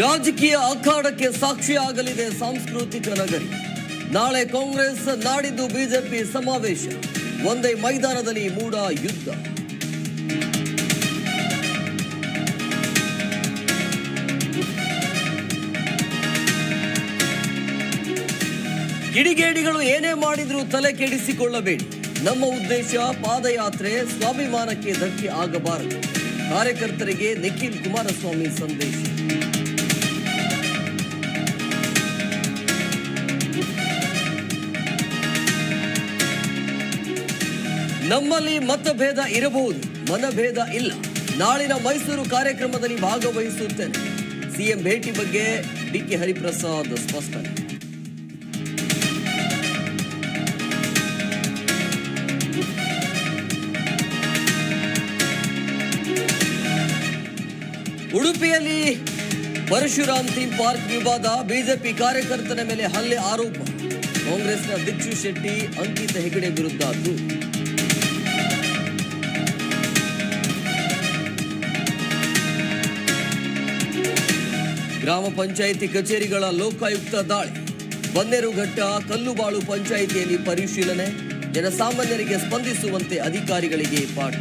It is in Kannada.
ರಾಜಕೀಯ ಅಖಾಡಕ್ಕೆ ಸಾಕ್ಷಿಯಾಗಲಿದೆ ಸಾಂಸ್ಕೃತಿಕ ನಗರಿ. ನಾಳೆ ಕಾಂಗ್ರೆಸ್ ನಾಡಿದ್ದು ಬಿಜೆಪಿ ಸಮಾವೇಶ. ಒಂದೇ ಮೈದಾನದಲ್ಲಿ ಮೂಡ ಯುದ್ಧ. ಕಿಡಿಗೇಡಿಗಳು ಏನೇ ಮಾಡಿದ್ರೂ ತಲೆ ಕೆಡಿಸಿಕೊಳ್ಳಬೇಡಿ. ನಮ್ಮ ಉದ್ದೇಶ ಪಾದಯಾತ್ರೆ ಸ್ವಾಭಿಮಾನಕ್ಕೆ ಧಕ್ಕೆ ಆಗಬಾರದು. ಕಾರ್ಯಕರ್ತರಿಗೆ ನಿಖಿಲ್ ಕುಮಾರಸ್ವಾಮಿ ಸಂದೇಶ. ನಮ್ಮಲ್ಲಿ ಮತಭೇದ ಇರಬಹುದು, ಮನಭೇದ ಇಲ್ಲ. ನಾಳಿನ ಮೈಸೂರು ಕಾರ್ಯಕ್ರಮದಲ್ಲಿ ಭಾಗವಹಿಸುತ್ತೇನೆ. ಸಿಎಂ ಭೇಟಿ ಬಗ್ಗೆ ಡಿಕೆ ಹರಿಪ್ರಸಾದ್ ಸ್ಪಷ್ಟನೆ. ಉಡುಪಿಯಲ್ಲಿ ಪರಶುರಾಮ್ ಥೀಮ್ ಪಾರ್ಕ್ ವಿವಾದ, ಬಿಜೆಪಿ ಕಾರ್ಯಕರ್ತನ ಮೇಲೆ ಹಲ್ಲೆ ಆರೋಪ. ಕಾಂಗ್ರೆಸ್ನ ದಿಕ್ಷು ಶೆಟ್ಟಿ, ಅಂಕಿತ ಹೆಗಡೆ ವಿರುದ್ಧ ದೂರು. ಗ್ರಾಮ ಪಂಚಾಯಿತಿ ಕಚೇರಿಗಳ ಲೋಕಾಯುಕ್ತ ದಾಳಿ. ಬನ್ನೇರುಘಟ್ಟ ಕಲ್ಲುಬಾಳು ಪಂಚಾಯಿತಿಯಲ್ಲಿ ಪರಿಶೀಲನೆ. ಜನಸಾಮಾನ್ಯರಿಗೆ ಸ್ಪಂದಿಸುವಂತೆ ಅಧಿಕಾರಿಗಳಿಗೆ ಪಾಠ.